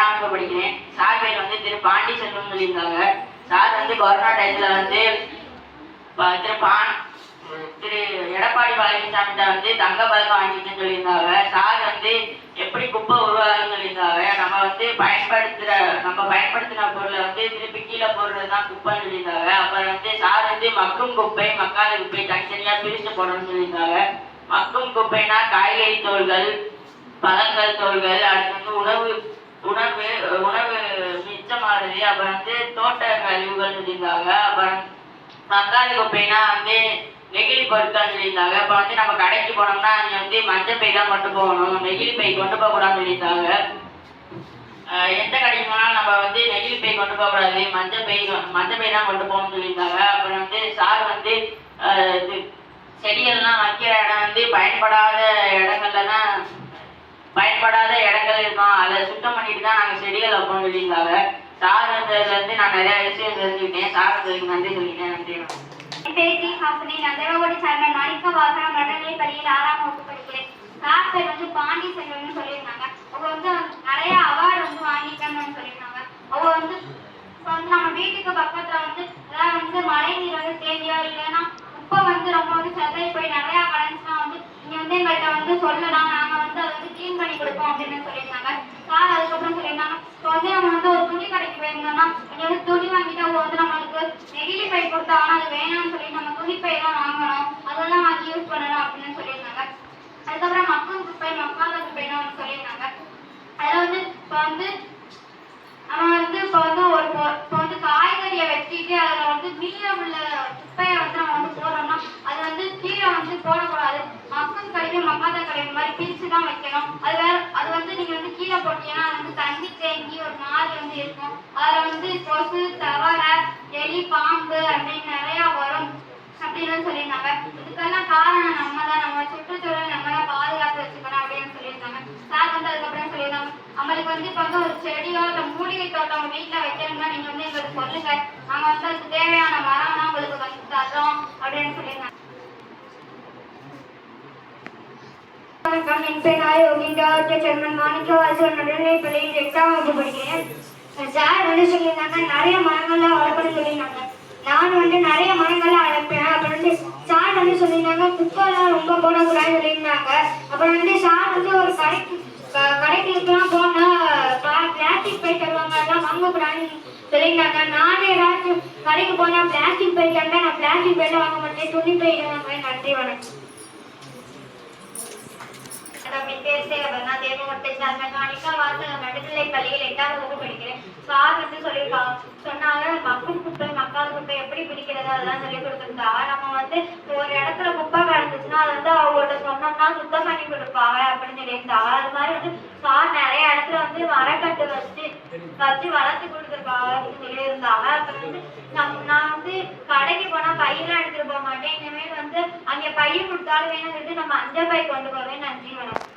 எட்டாம் வகுப்பு படிக்கிறேன். சார் பேர் வந்து திரு பாண்டி செல்வம் சொல்லியிருந்தாங்க சார் வந்து கொரோனா டயத்தில் வந்து ப- திரு பான் திரு எடப்பாடி பழனிசாமிகிட்ட வந்து தங்க பதக்கம் வாங்கிட்டுன்னு சொல்லியிருந்தாங்க சார் வந்து எப்படி குப்பை உருவாகுன்னு சொல்லியிருந்தாங்க நம்ம வந்து பயன்படுத்துகிற நம்ம பயன்படுத்தின பொருளை வந்து திருப்பி கீழே போடுறது தான் குப்பைன்னு சொல்லியிருந்தாங்க அப்புறம் வந்து சார் வந்து மக்கும் குப்பை மக்காத குப்பை தனித்தனியாக பிரித்து போடணும்னு சொல்லியிருந்தாங்க மக்கும் குப்பைனா காய்கறி தோல்கள் பழங்கள் தோல்கள் அடுத்து வந்து உணவு உணவு உணவு மிச்சமாகுது அப்புறம் வந்து தோட்ட கழிவுகள் சொல்லியிருந்தாங்க. அப்புறம் தக்காளி குப்பைனா வந்து நெகிழி பொருட்கள் சொல்லியிருந்தாங்க. இப்போ வந்து நம்ம கடைக்கு போனோம்னா அங்கே வந்து மஞ்சள் பை தான் கொண்டு போகணும். நெகிழி பை கொண்டு போகக்கூடாதுன்னு சொல்லியிருந்தாங்க. எந்த கடைக்கு போனாலும் நம்ம வந்து நெகிழி பை கொண்டு போகக்கூடாது மஞ்சள் பை மஞ்சள் பை தான் கொண்டு போகணும்னு சொல்லியிருந்தாங்க. அப்புறம் வந்து சார் வந்து ஆஹ் இது செடிகள்லாம் வைக்கிற இடம் வந்து பயன்படாத இடங்கள்ல தான் பயன்படாத இடம் இருக்கும் அதை சுத்தம் பண்ணிட்டு தான் நாங்கள் செடிகள் வைப்போம்னு சொல்லியிருந்தாங்க சார் வந்ததுலேருந்து நான் நிறைய விஷயம் தெரிஞ்சுக்கிட்டேன். சார் வந்ததுக்கு நன்றி சொல்லிட்டேன். நன்றி. பேசி ஹாசனி பேர் டி ஹாசினி. நான் தேவகோடி சேர்மன் மாணிக்க வாசனம் நடுநிலை பள்ளியில் ஆறாம் வகுப்பு படிக்கிறேன். சார் பேர் வந்து பாண்டி செல்வம்னு சொல்லியிருந்தாங்க. அவங்க வந்து நிறைய அவார்டு வந்து வாங்கிட்டாங்கன்னு சொல்லியிருந்தாங்க. அவங்க வந்து இப்போ வந்து நம்ம வீட்டுக்கு பக்கத்தில் வந்து எல்லாம் வந்து மழை நீர் வந்து தேவையோ இல்லைன்னா உப்பை வந்து ரொம்ப வந்து செதறி போய் நிறையா கலந்துச்சுன்னா வந்து நீங்க வந்து எங்கள்கிட்ட வந்து சொல்லலாம் நாங்க வந்து அதை வந்து க்ளீன் பண்ணி கொடுப்போம் அப்படின்னு சொல்லியிருந்தாங்க சார் அதுக்கப்புறம் சொல்லியிருந்தாங்க இப்போ வந்து நம்ம வந்து ஒரு துணி கடைக்கு போயிருந்தோம்னா இங்கே வந்து துணி வாங்கிட்டு அவங்க வந்து நம்மளுக்கு நெகிழி பை கொடுத்தாங்கன்னா அது வேணாம்னு சொல்லி நம்ம துணி பை தான் வாங்கணும். அதெல்லாம் வாங்கி யூஸ் பண்ணணும் அப்படின்னு சொல்லியிருந்தாங்க. அதுக்கப்புறம் மக்கும் குப்பை மக்காத குப்பைன்னு வந்து சொல்லியிருந்தாங்க. அதில் வந்து இப்போ வந்து நம்ம வந்து இப்போ வந்து ஒரு இப்போ வந்து காய்கறியை வச்சுட்டு அதில் வந்து மீதம் உள்ள குப்பை வந்து நம்ம வந்து போடுறோம்னா அது வந்து கீழே வந்து போடக்கூடாது மக்கும் கழிவு மக்காத கழிவு தான் வைக்கணும். அது வேற அது வந்து நீங்க வந்து கீழே போட்டீங்கன்னா அது வந்து தண்ணி தேங்கி ஒரு மாதிரி வந்து இருக்கும். அதுல வந்து கொசு தவளை எலி பாம்பு அப்படின்னு நிறையா வரும். அப்படின்னு சொல்லியிருந்தாங்க. இதுக்கெல்லாம் காரணம் நம்ம தான். நம்ம சுற்றுச்சூழல் நம்ம தான் பாதுகாத்து வச்சுக்கணும் அப்படின்னு சொல்லியிருந்தாங்க. சார் வந்து அதுக்கப்புறம் சொல்லியிருந்தாங்க நம்மளுக்கு வந்து இப்போ வந்து ஒரு செடியோ இல்லை மூலிகை தோட்டம் உங்க வீட்டில் வைக்கணும்னா நீங்க வந்து எங்களுக்கு சொல்லுங்க. நாங்கள் வந்து அதுக்கு தேவையான மரம்னா உங்களுக்கு வந்து தர்றோம். அப்படின்னு சொல்லியிருந்தாங்க. வணக்கம் என் பேர் நாய் ஒகிண்டாவட்ட செம்மன் மாணிக்கவாசல் நடுநிலை பள்ளியில் எட்டாம் வகுப்பு படிக்கிறேன் சார் வந்து சொல்லியிருந்தாங்க நிறைய மரங்கள்லாம் வளர்க்கணும்னு சொல்லியிருந்தாங்க. நான் வந்து நிறைய மரங்கள்லாம் வளர்ப்பேன். அப்புறம் வந்து சார் வந்து சொல்லியிருந்தாங்க குப்பைலாம் ரொம்ப போடக்கூடாதுன்னு சொல்லியிருந்தாங்க. அப்புறம் வந்து சார் வந்து ஒரு கடைக்கு க- கடைகளுக்குலாம் போனால் பிளாஸ்டிக் பை தருவாங்க அதெல்லாம் வாங்கக்கூடாதுன்னு சொல்லியிருந்தாங்க. நானே ஏதாச்சும் கடைக்கு போனால் பிளாஸ்டிக் பை தந்தா நான் பிளாஸ்டிக் பையில வாங்க மாட்டேன் துணி பை வாங்குவேன். நன்றி வணக்கம் என் பேர் சேவன் நான் தேவமட்டை சார்ந்த காணிக்கா நடுநிலை பள்ளியில் எட்டாவது வகுப்பு படிக்கிறேன் சார் வந்து சொல்லியிருக்காங்க சொன்னாங்க மக்கும் குப்பை மக்காத குப்பை எப்படி பிடிக்கிறது அதெல்லாம் சொல்லி கொடுத்துருக்காங்க நம்ம வந்து ஒரு இடத்துல குப்பை கிடந்துச்சுன்னா அதை வந்து அவங்கள்ட்ட சொன்னோம்னா சுத்தம் பண்ணி கொடுப்பாங்க அப்படின்னு சொல்லியிருந்தாங்க அது மாதிரி வந்து சார் நிறைய இடத்துல வந்து மரக்கட்டு வச்சு வச்சு வளர்த்து கொடுத்துருக்காங்க அப்படின்னு சொல்லியிருந்தாங்க அப்புறம் வந்து நம் நான் வந்து கடைக்கு போனா பையெல்லாம் எடுத்துட்டு போக மாட்டேன். இனிமேல் வந்து அங்கே பையன் கொடுத்தாலும் வேணும்னு சொல்லிட்டு நம்ம அஞ்சல் பை கொண்டு போவேன். நன்றி வணக்கம்.